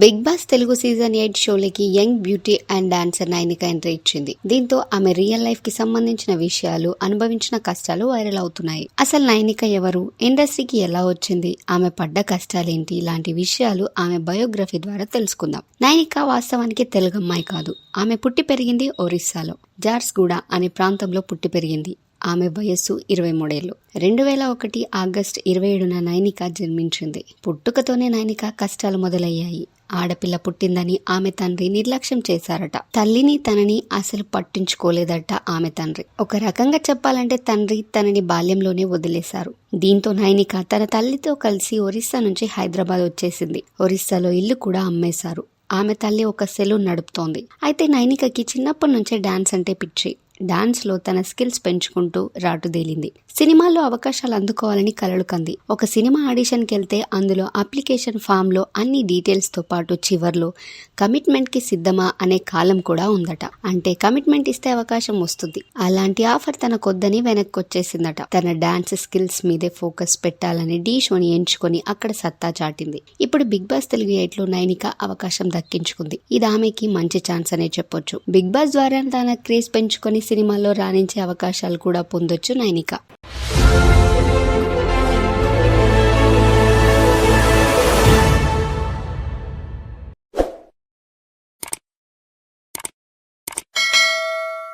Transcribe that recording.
Big Boss Telugu season eight షోలకి young beauty and dancer Nainika entry ఇచ్చింది దీంతో ఆమె real లైఫ్కి సంబంధించిన విషయాలు అనుభవించిన కష్టాలు వైరల్ అవుతున్నాయి. అసలు నైనిక ఎవరు? ఇండస్ట్రీకి ఎలా వచ్చింది? ఆమె పడ్డ కష్టాలేంటి? ఇలాంటి విషయాలు ఆమె బయోగ్రఫీ ద్వారా తెలుసుకుందాం. నైనిక వాస్తవానికి తెలుగు అమ్మాయి కాదు. ఆమె పుట్టి పెరిగింది ఒరిస్సాలో. జార్స్గూడ అనే ప్రాంతంలో పుట్టి పెరిగింది. ఆమె వయస్సు ఇరవై మూడేళ్ళు రెండు వేల ఒకటి ఆగస్టు ఇరవై ఏడున నైనిక జన్మించింది. పుట్టుకతోనే నైనిక కష్టాలు మొదలయ్యాయి. ఆడపిల్ల పుట్టిందని ఆమె తండ్రి నిర్లక్ష్యం చేశారట. తల్లిని తనని అసలు పట్టించుకోలేదట ఆమె తండ్రి. ఒక రకంగా చెప్పాలంటే తండ్రి తనని బాల్యంలోనే వదిలేశారు. దీంతో నైనిక తన తల్లితో కలిసి ఒరిస్సా నుంచి హైదరాబాద్ వచ్చేసింది. ఒరిస్సాలో ఇల్లు కూడా అమ్మేశారు. ఆమె తల్లి ఒక సెలూన్ నడుపుతోంది. అయితే నైనికకి చిన్నప్పటి నుంచే డాన్స్ అంటే పిచ్చి. డాన్స్లో తన స్కిల్స్ పెంచుకుంటూ రాటుదేలింది సినిమాల్లో అవకాశాలు అందుకోవాలని కలలు కంది. ఒక సినిమా ఆడిషన్కి వెళ్తే అందులో అప్లికేషన్ ఫామ్లో అన్ని డీటెయిల్స్తో పాటు చివర్లో కమిట్మెంట్కి సిద్ధమా అనే కాలం కూడా ఉందట. అంటే కమిట్మెంట్ ఇస్తే అవకాశం వస్తుంది. అలాంటి ఆఫర్ తనకొద్దని వెనక్కి వచ్చేసిందట తన డాన్స్ స్కిల్స్ మీదే ఫోకస్ పెట్టాలని డీ షోని ఎంచుకొని అక్కడ సత్తా చాటింది. ఇప్పుడు బిగ్ బాస్ తెలుగు ఎయిట్లో నైనిక అవకాశం దక్కించుకుంది. ఇది ఆమెకి మంచి ఛాన్స్ అనే చెప్పొచ్చు. బిగ్ బాస్ ద్వారా తన క్రేజ్ పెంచుకొని సినిమాల్లో రాణించే అవకాశాలు కూడా పొందొచ్చు నైనిక.